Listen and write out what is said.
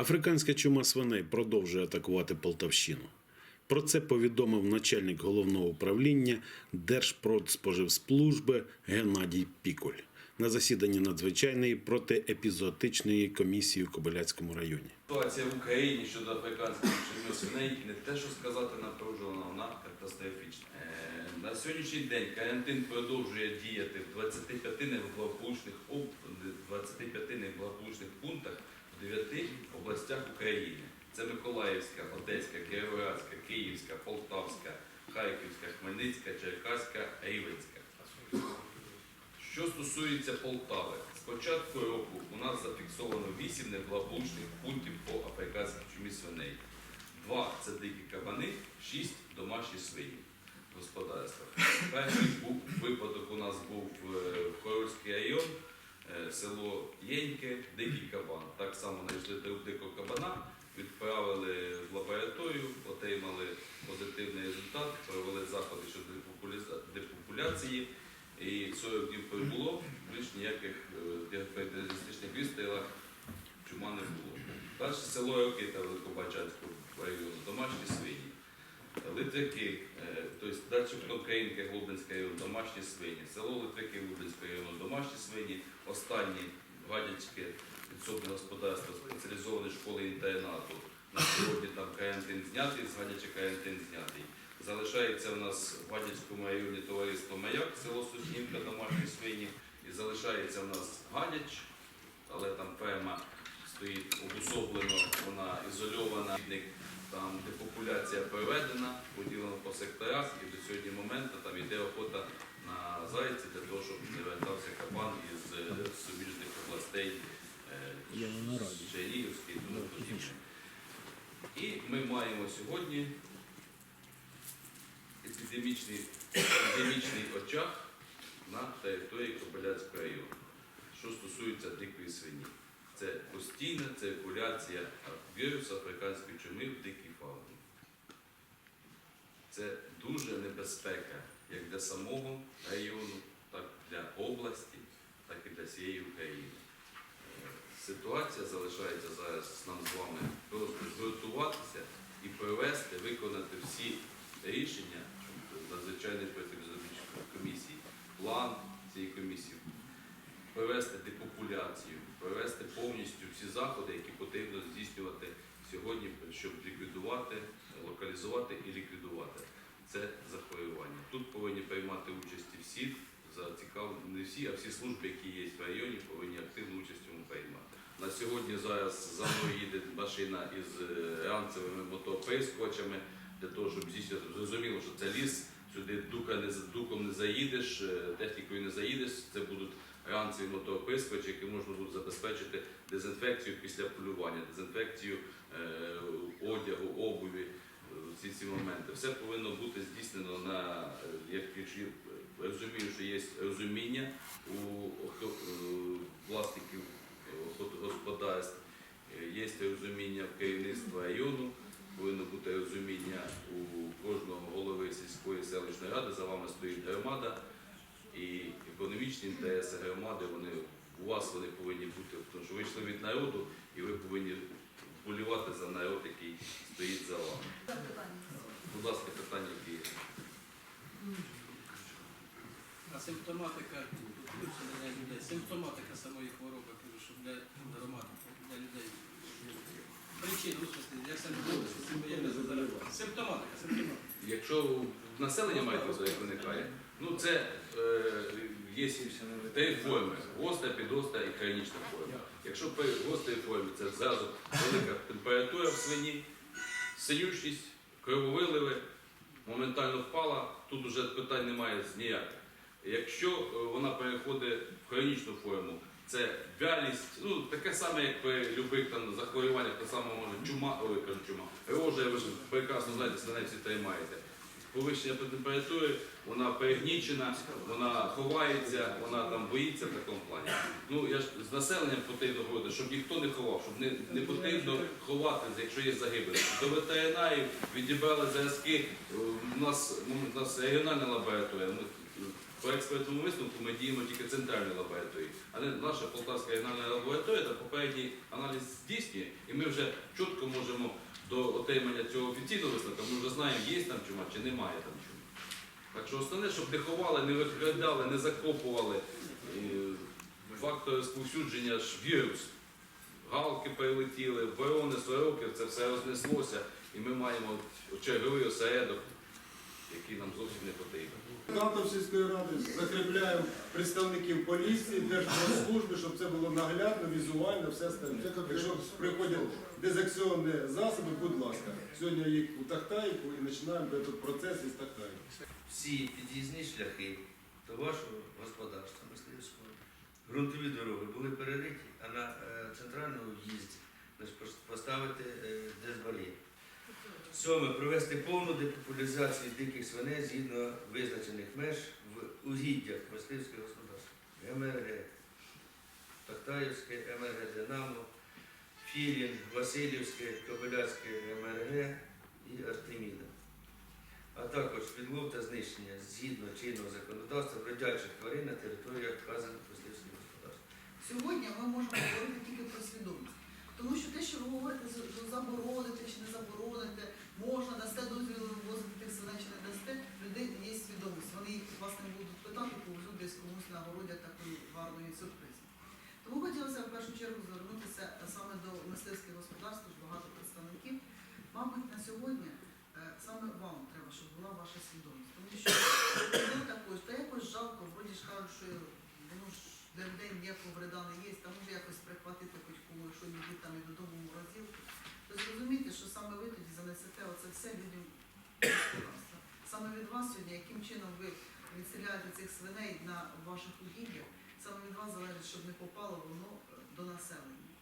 Африканська чума свиней продовжує атакувати Полтавщину. Про це повідомив начальник головного управління Держпродспоживслужби Геннадій Пікуль на засіданні надзвичайної протиепізоотичної комісії в Кобиляцькому районі. Ситуація в Україні щодо африканської чуми свиней не те, що сказати напружена, вона катастрофічна. Е, На сьогоднішній день карантин продовжує діяти в 25 неблагополучних об- 25 неблагополучних пунктах 9 областях України. Це Миколаївська, Одеська, Кіровоградська, Київська, Полтавська, Харківська, Хмельницька, Черкаська, Рівенська. Що стосується Полтави, з початку року у нас зафіксовано 8 неблагополучних пунктів по африканській чумі свиней. Два це дикі кабани, 6 домашні свині в господарствах. Перший був випадок у нас був е, в Хорольський район, село Єньке, дикий кабан. Так само знайшли дикого кабана, відправили в лабораторію, отримали позитивний результат, провели заходи щодо депопуляції. І 40 днів прибуло, більш ніяких діагностичних вистрілах чума не було. Далі село Рокита Великобачанського району, домашні свині. Литвяки, е, тобто далі Українки, Глобинський район, домашні свині. Село Литвяки, Глобинського району, домашні свині. Останні гадячки підсобне господарство спеціалізованої школи інтернату. На сьогодні там карантин знятий, з гадяча карантин знятий. Залишається у нас в Гадяцькому районі товариство Маяк, село Соснівка, домашні свині. І залишається у нас Гадяч, але там ферма стоїть обособлено, вона ізольована. Там депопуляція проведена, поділена по секторах, і до сьогодні моменту там йде охота на зайці для того, щоб не вертався кабан із е, суміжних областей. Чернігівський і тому подібне. І ми маємо сьогодні епідемічний, епідемічний очаг на території Кобиляцького району, що стосується дикої свині. Це постійна циркуляція вірусу африканської чуми в дикій фауні. Це дуже небезпека як для самого району, так і для області, так і для всієї України. Е, Ситуація залишається зараз нам з вами просто згуртуватися і провести, виконати всі рішення надзвичайної протизабічної комісії, план цієї комісії, провести депопуляцію, провести повністю всі заходи, які потрібно здійснювати сьогодні, щоб ліквідувати, локалізувати і ліквідувати це захворювання. Тут повинні приймати участь всі зацікавлені, не всі, а всі служби, які є в районі, повинні активну участь цьому приймати. На сьогодні зараз за мною їде машина із е, ранцевими мотоприскочами для того, щоб здійснювати. Зрозуміло, що це ліс, сюди дука не, дуком не заїдеш, е, технікою не заїдеш. Це будуть ранцеві мотоприскочі, які можна буде забезпечити дезінфекцію після полювання, дезінфекцію е, одягу, обуві, е, всі ці моменти. Все повинно бути здійснено на е, як я розумію, що є розуміння у власників господарств, є розуміння в керівництва району, повинно бути розуміння у кожного голови сільської селищної ради. За вами стоїть громада, і економічні інтереси громади вони у вас вони повинні бути, тому що ви йшли від народу, і ви повинні вболівати за народ, який стоїть за вами. Будь ласка, питання, які є. А симптоматика для людей, симптоматика самої хвороби, кажу, щоб для громади, для людей. Причини, ну, як симптоматика, симптоматика. Якщо населення маєте як виникає, ну це е, є три форми: гостра, підгостра і хронічна форма. Якщо при гострій формі це зразу велика температура в свині, синючність, крововиливи, моментально впала, тут вже питань немає ніяких. Якщо е, вона переходить в хронічну форму, це вялість, ну таке саме, як при любих там захворюваннях, так само може чума, ой, кажу чума, рожа, ви ж прекрасно знаєте, свиней всі тримаєте. Повищення температури, вона перегнічена, вона ховається, вона там боїться в такому плані. Ну я ж з населенням потрібно говорити, щоб ніхто не ховав, щоб не, не потрібно ховатися, якщо є загибель. До ветеринарів відібрали зразки. У нас, ну, у нас регіональна лабораторія. По експертному висновку ми діємо тільки центральною лабораторією, а не наша полтавська регіональна лабораторія та попередній аналіз здійснює, і ми вже чітко можемо до отримання цього офіційного висновку, ми вже знаємо, є там чума чи немає там чума. Так що основне, щоб не ховали, не викрадали, не закопували е, фактор розповсюдження ж вірус. Галки прилетіли, ворони, сороки, це все рознеслося, і ми маємо черговий осередок, який нам зовсім не потрібен. Депутатом сільської ради закріпляємо представників поліції, держслужби, щоб це було наглядно, візуально, все остальне. Якщо приходять дезакційні засоби, будь ласка, сьогодні їх у Тахтаївку і починаємо цей процес із Тахтаївки. всі під'їзні шляхи до вашого господарства мисливського. Грунтові дороги були перериті, а на е, центральному в'їзді поставити е. Сьоме. Провести повну депопуляризацію диких свиней згідно визначених меж в угіддях мисливських господарств. МРГ, Тахтаївське, МРГ Динамо, Філін, Васильівське, Кобиляцьке МРГ і Артеміда а також відлов та знищення згідно чинного законодавства бродячих тварин на територіях вказаних мисливських господарств. Сьогодні ми можемо говорити тільки про свідомість. Тому що те, що ви говорите, заборонити чи не заборонити, можна, дасте дозвіл вивозити тих свиней чи людей є свідомість. Вони вас не будуть питати, повезуть десь комусь на городі такої гарної сюрпризи. Тому хотілося в першу чергу звернутися саме до мисливських господарств, тож багато представників. Мабуть, на сьогодні е, саме вам треба, щоб була ваша свідомість. Тому що ну, також, та якось жалко, вроді ж кажуть, що воно ж для людей ніякого вреда не є, там може якось прихватити хоч кому, що йдуть там і додому в морозилку. То зрозумійте, що саме занесете оце все людям господарства. Саме від вас сьогодні, яким чином ви відселяєте цих свиней на ваших угіддях, саме від вас залежить, щоб не попало воно до населення.